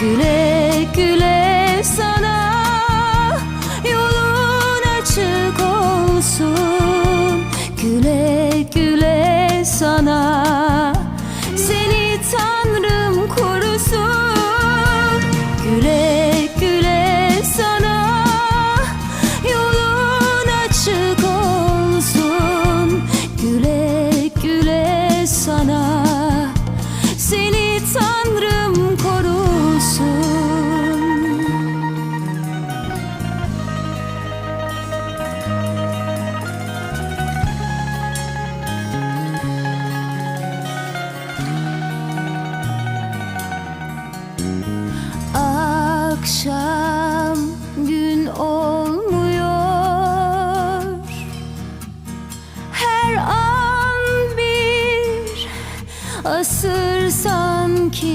Güle güle sana Yolun açık olsun. Güle güle sana Seni Tanrım korusun. Güle güle sana Yolun açık olsun. Güle güle sana Seni Tanrım korusun Akşam gün olmuyor. Her an bir asır sanki